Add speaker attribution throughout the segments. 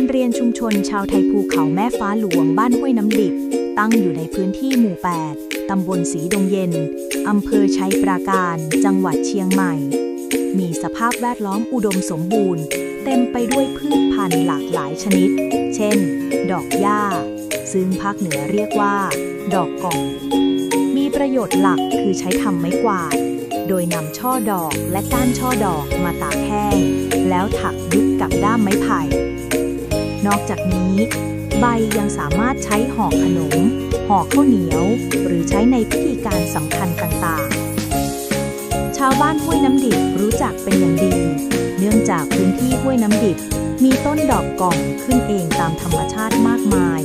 Speaker 1: การเรียนชุมชนชาวไทยภูเขาแม่ฟ้าหลวงบ้านห้วยน้ำดิบ ตั้งอยู่ในพื้นที่หมู่ 8 ตำบลสีดงเย็น อำเภอชัยปราการ จังหวัดเชียงใหม่ มีสภาพแวดล้อมอุดมสมบูรณ์ เต็มไปด้วยพืชพันธุ์หลากหลายชนิด เช่น ดอกหญ้า ซึ่งภาคเหนือเรียกว่า ดอกก่อง มีประโยชน์หลักคือใช้ทำไม้กวาด โดยนำช่อดอกและก้านช่อดอกมาตากแห้ง แล้วถักยึดกับด้ามไม้ไผ่ นอกจากนี้ ใบยังสามารถใช้ห่อขนม ห่อข้าวเหนียว หรือใช้ในพิธีการสำคัญต่างๆ ชาวบ้านห้วยน้ำดิบรู้จักเป็นอย่างดี เนื่องจากพื้นที่ห้วยน้ำดิบ มีต้นดอกก่องขึ้นเองตามธรรมชาติมากมาย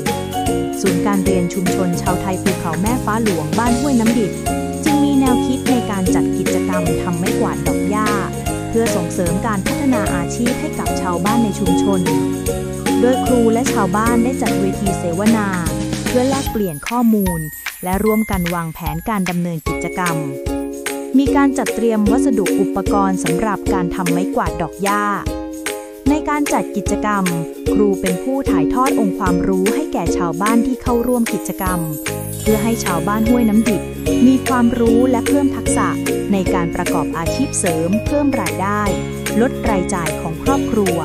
Speaker 1: ศูนย์การเรียนชุมชนชาวไทยภูเขาแม่ฟ้าหลวงบ้านห้วยน้ำดิบ จึงมีแนวคิดในการจัดกิจกรรมทำไม้กวาดดอกหญ้าเพื่อส่งเสริมการพัฒนาอาชีพให้กับชาวบ้านในชุมชน โดยครูและชาวบ้านได้จัดเวทีเสวนา เพื่อแลกเปลี่ยนข้อมูล และร่วมกันวางแผนการดำเนินกิจกรรม มีการจัดเตรียมวัสดุอุปกรณ์สำหรับการทำไม้กวาดดอกหญ้า ในการจัดกิจกรรม ครูเป็นผู้ถ่ายทอดองค์ความรู้ให้แก่ชาวบ้านที่เข้าร่วมกิจกรรม เพื่อให้ชาวบ้านห้วยน้ำดิบ มีความรู้และเพิ่มทักษะในการประกอบอาชีพเสริม เพิ่มรายได้ ลดรายจ่ายของครอบครัว